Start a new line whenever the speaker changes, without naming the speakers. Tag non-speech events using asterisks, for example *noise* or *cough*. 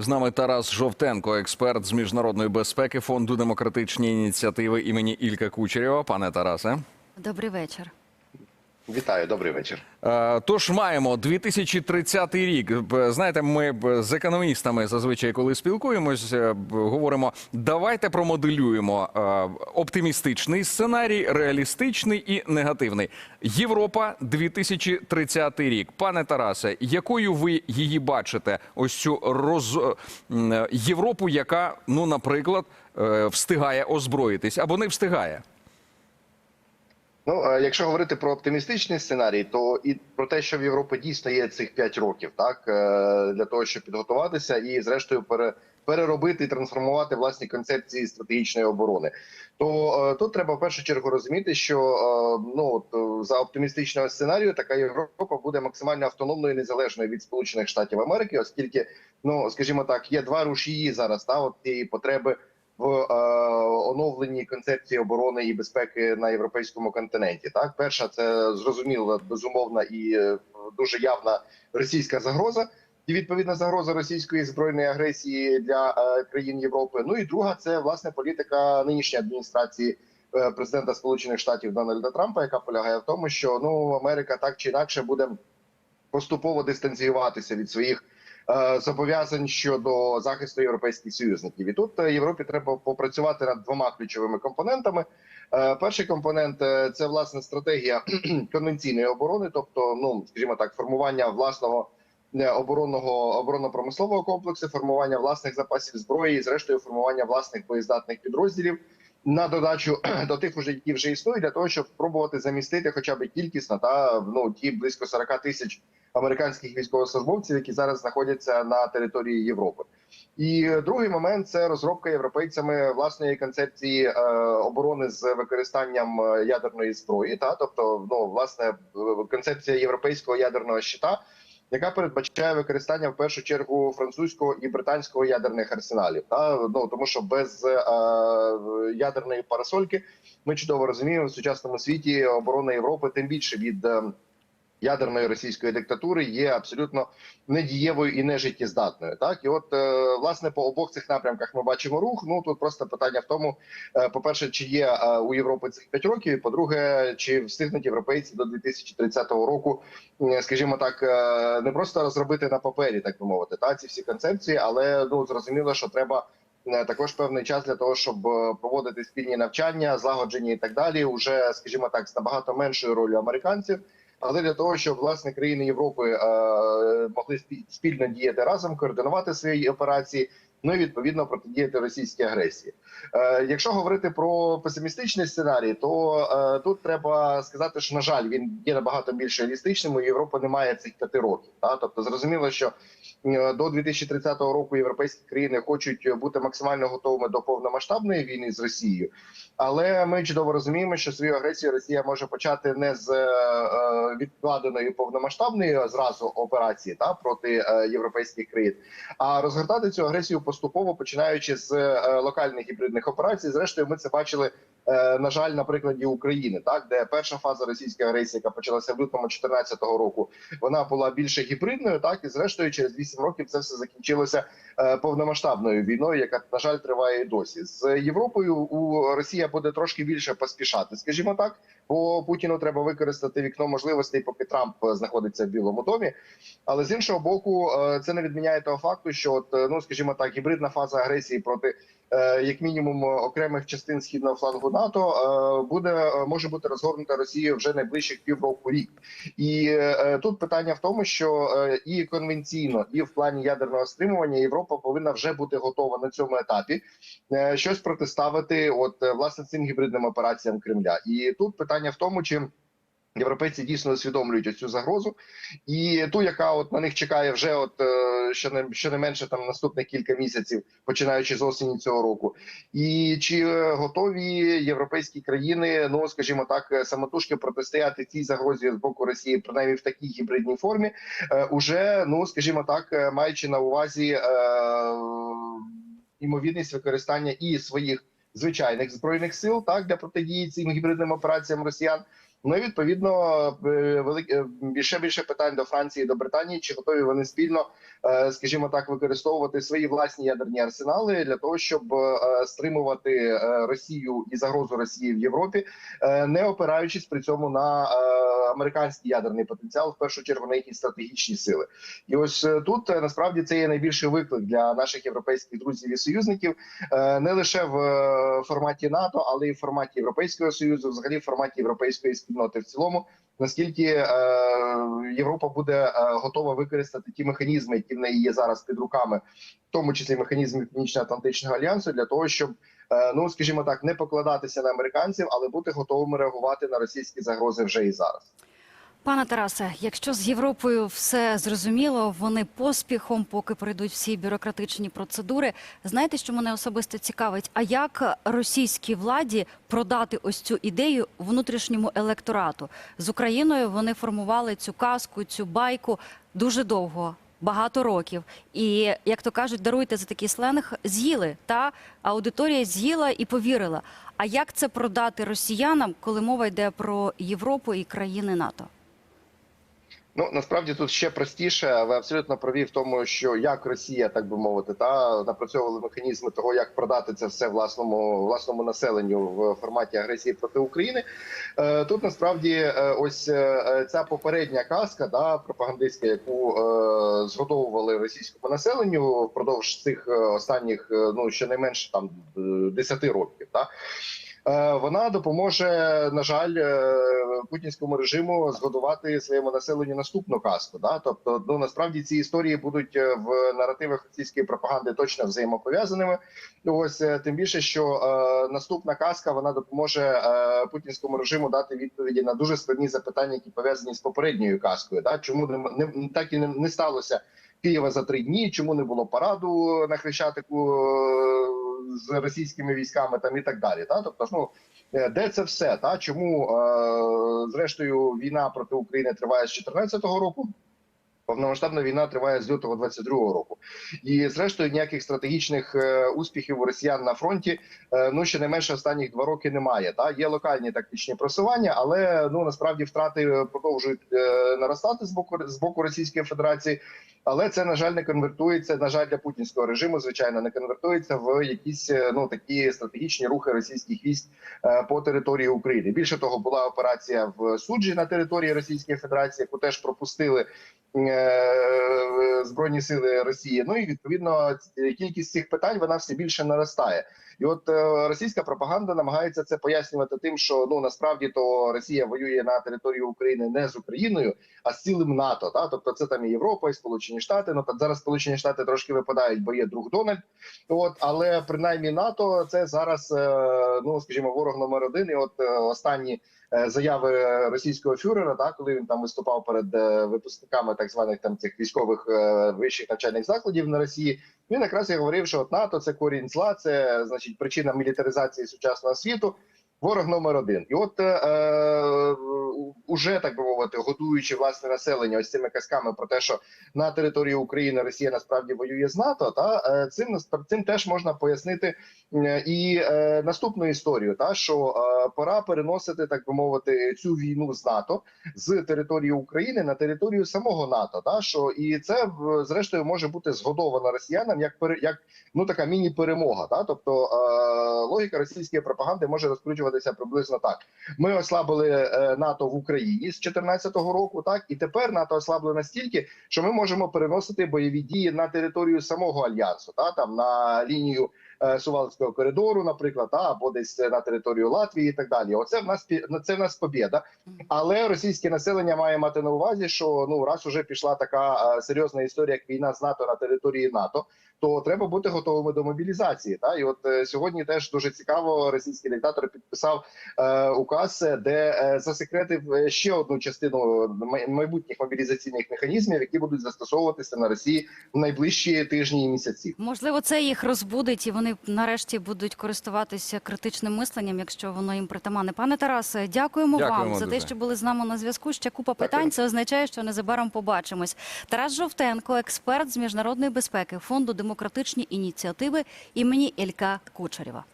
З нами Тарас Жовтенко, експерт з міжнародної безпеки фонду демократичні ініціативи імені Ілька Кучерєва. Пане Тарасе.
Добрий вечір.
Вітаю, добрий вечір.
Е, Тож маємо 2030 рік. Знаєте, ми з економістами зазвичай, коли спілкуємось, е, говоримо: давайте промоделюємо е, оптимістичний сценарій, реалістичний і негативний. Європа 2030 рік. Пане Тарасе, якою ви її бачите? Ось цю роз Європу, яка, ну, наприклад, встигає озброїтись або не встигає.
Ну, е, якщо говорити про оптимістичний сценарій, то і про те, що в Європі дійсно є цих 5 років, так е, для того, щоб підготуватися і, зрештою, пере, переробити і трансформувати власні концепції стратегічної оборони, то е, тут треба в першу чергу розуміти, що ну за оптимістичного сценарію така Європа буде максимально автономною і незалежною від Сполучених Штатів Америки, оскільки, ну скажімо так, є два рушії зараз та от цієї потреби. В е, оновленій концепції оборони і безпеки на європейському континенті. Так, перша це зрозуміла безумовна і е, дуже явна російська загроза, і відповідна загроза російської збройної агресії для е, країн Європи. Ну і друга це власне політика нинішньої адміністрації е, президента Сполучених Штатів Дональда Трампа, яка полягає в тому, що ну Америка так чи інакше буде поступово дистанціюватися від своїх зобов'язань щодо захисту європейських союзників. І тут е, Європі треба попрацювати над двома ключовими компонентами. Е, Перший компонент е, це власне стратегія *clears throat* конвенційної оборони, тобто, ну скажімо так, формування власного е, оборонного оборонно-промислового комплексу, формування власних запасів зброї, і зрештою формування власних боєздатних підрозділів. На додачу *clears throat* до тих, уже які вже існують, для того, щоб спробувати замістити, хоча б кількісно та ну ті близько 40 тисяч американських військовослужбовців, які зараз знаходяться на території Європи. І другий момент це розробка європейцями власної концепції е, оборони з використанням е, ядерної зброї, та тобто, ну власне е, концепція європейського ядерного щита, яка передбачає використання в першу чергу французького і британського ядерних арсеналів. Та ну тому, що без е, ядерної парасольки ми чудово розуміємо в сучасному світі оборона Європи, тим більше від. е, Ядерної російської диктатури є абсолютно недієвою і нежиттєздатною. Так і от е, власне по обох цих напрямках ми бачимо рух. Ну тут просто питання в тому: е, по перше, чи є е, у Європи цих 5 років. і, По-друге, чи встигнуть європейці до 2030 року, скажімо так, не просто розробити на папері, так би мовити, та ці всі концепції, але ну зрозуміло, що треба. Також певний час для того, щоб проводити спільні навчання, злагоджені і так далі, уже скажімо так, з набагато меншою ролью американців, але для того, щоб власне країни Європи е, могли спі- спільно діяти разом, координувати свої операції, ну і відповідно протидіяти російській агресії. Е, якщо говорити про песимістичний сценарій, то е, тут треба сказати, що на жаль, він є набагато більш реалістичним. У не має цих п'яти років. Та? Тобто, зрозуміло, що до 2030 року європейські країни хочуть бути максимально готовими до повномасштабної війни з Росією. Але ми чудово розуміємо, що свою агресію Росія може почати не з е, е, відкладеної повномасштабної зразу операції та проти е, європейських країн, а розгортати цю агресію поступово починаючи з е, локальних гібридних операцій. Зрештою, ми це бачили. Е, На жаль, на прикладі України, так де перша фаза російської агресії, яка почалася в лютому 2014 року, вона була більше гібридною. Так і зрештою, через 8 років це все закінчилося е, повномасштабною війною, яка на жаль триває і досі з Європою. У Росія буде трошки більше поспішати, скажімо так. Бо Путіну треба використати вікно можливостей, поки Трамп е, знаходиться в Білому домі. Але з іншого боку, е, це не відміняє того факту, що от, е, ну скажімо так, гібридна фаза агресії проти як мінімум окремих частин східного флангу НАТО буде може бути розгорнута Росією вже найближчих півроку рік. І тут питання в тому, що і конвенційно, і в плані ядерного стримування Європа повинна вже бути готова на цьому етапі щось протиставити, от власне цим гібридним операціям Кремля. І тут питання в тому, чи Європейці дійсно усвідомлюють цю загрозу, і ту, яка от на них чекає вже, от е, що не що не менше там наступних кілька місяців, починаючи з осені цього року, і чи готові європейські країни, ну скажімо так, самотужки протистояти цій загрозі з боку Росії, принаймні в такій гібридній формі, е, уже ну скажімо так, е, маючи на увазі ймовірність використання і своїх звичайних збройних сил, так для протидії цим гібридним операціям росіян. Ну і відповідно е, велик- е, більше більше питань до Франції, до Британії, чи готові вони спільно, е, скажімо так, використовувати свої власні ядерні арсенали для того, щоб е, стримувати Росію і загрозу Росії в Європі, не опираючись при цьому на американський ядерний потенціал, в першу чергу на їхні стратегічні сили. І ось тут насправді це є найбільший виклик для наших європейських друзів і союзників, не лише в форматі НАТО, але й в форматі Європейського союзу, взагалі в форматі європейської спільноти в цілому. Наскільки е, Європа буде е, готова використати ті механізми, які в неї є зараз під руками, в тому числі механізми Північно-Атлантичного альянсу, для того, щоб е, ну скажімо так, не покладатися на американців, але бути готовими реагувати на російські загрози вже і зараз.
Пане Тарасе, якщо з Європою все зрозуміло, вони поспіхом, поки пройдуть всі бюрократичні процедури. Знаєте, що мене особисто цікавить? А як російській владі продати ось цю ідею внутрішньому електорату з Україною? Вони формували цю казку, цю байку дуже довго. Багато років, і як то кажуть, даруйте за такий сленг, з'їли та аудиторія з'їла і повірила. А як це продати росіянам, коли мова йде про Європу і країни НАТО?
Ну насправді тут ще простіше. Ви абсолютно праві в тому, що як Росія, так би мовити, та напрацьовували механізми того, як продати це все власному власному населенню в форматі агресії проти України. Е, Тут насправді е, ось е, ця попередня казка, да пропагандистська, яку зготовували російському населенню впродовж цих останніх ну щонайменше там е, 10 років. Та Вона допоможе, на жаль, е, путінському режиму згодувати своєму населенню наступну казку. Да? Тобто, ну насправді ці історії будуть е, в наративах російської пропаганди точно взаємопов'язаними. Ось е, тим більше, що е, наступна казка вона допоможе е, путінському режиму дати відповіді на дуже складні запитання, які пов'язані з попередньою казкою. Да? Чому не, не так і не, не сталося Києва за три дні? Чому не було параду на Хрещатику? З російськими військами там і так далі. Та тобто, ну е, де це все? Та чому е, зрештою війна проти України триває з 2014 року? Повномасштабна війна триває з лютого 22-го року, і зрештою ніяких стратегічних е, успіхів у росіян на фронті е, ну ще не менше останніх два роки немає. Та є локальні тактичні просування, але ну насправді втрати продовжують е, наростати з боку з боку Російської Федерації. Але це на жаль не конвертується. На жаль, для путінського режиму, звичайно, не конвертується в якісь ну такі стратегічні рухи російських військ по території України. Більше того, була операція в суджі на території Російської Федерації, яку теж пропустили збройні сили Росії. Ну і відповідно кількість цих питань вона все більше наростає. І от е, російська пропаганда намагається це пояснювати тим, що ну насправді то Росія воює на території України не з Україною, а з цілим НАТО. Та тобто це там і Європа, і Сполучені Штати. Ну так зараз Сполучені Штати трошки випадають, бо є друг Дональд. От але принаймні НАТО це зараз е, ну скажімо, ворог номер один. І от е, останні е, заяви російського фюрера, так коли він там виступав перед е, випускниками так званих там цих військових е, вищих навчальних закладів на Росії. Він якраз і говорив, що от НАТО це корінь зла, це значить причина мілітаризації сучасного світу. Ворог номер один, і от е, е, уже так би мовити, годуючи власне населення ось цими казками про те, що на території України Росія насправді воює з НАТО, та е, цим цим теж можна пояснити і е, наступну історію, та що е, пора переносити, так би мовити, цю війну з НАТО з території України на територію самого НАТО. Та що і це зрештою може бути згодовано росіянам як як ну така міні-перемога. Та тобто е, логіка російської пропаганди може розкручуватися приблизно так: ми ослабили е, НАТО в Україні з 2014 року, так і тепер НАТО ослаблено настільки, що ми можемо переносити бойові дії на територію самого альянсу, та там на лінію. Е, Сувалського коридору, наприклад, або десь на територію Латвії, і так далі. Оце в нас ну, це в нас побєда. Але російське населення має мати на увазі, що ну раз уже пішла така е, серйозна історія, як війна з НАТО на території НАТО, то треба бути готовими до мобілізації. Та і от е, сьогодні теж дуже цікаво, російський диктатор підписав е, указ, де е, засекретив ще одну частину майбутніх мобілізаційних механізмів, які будуть застосовуватися на Росії в найближчі тижні і місяці.
Можливо, це їх розбудить, і вони нарешті будуть користуватися критичним мисленням, якщо воно їм притаманне. Пане Тарасе, дякуємо,
Дякуємо
вам за те, що були з нами на зв'язку. Ще купа
Дякую.
питань. Це означає, що незабаром побачимось. Тарас Жовтенко, експерт з міжнародної безпеки фонду демократичні ініціативи імені Ілька Кучерєва.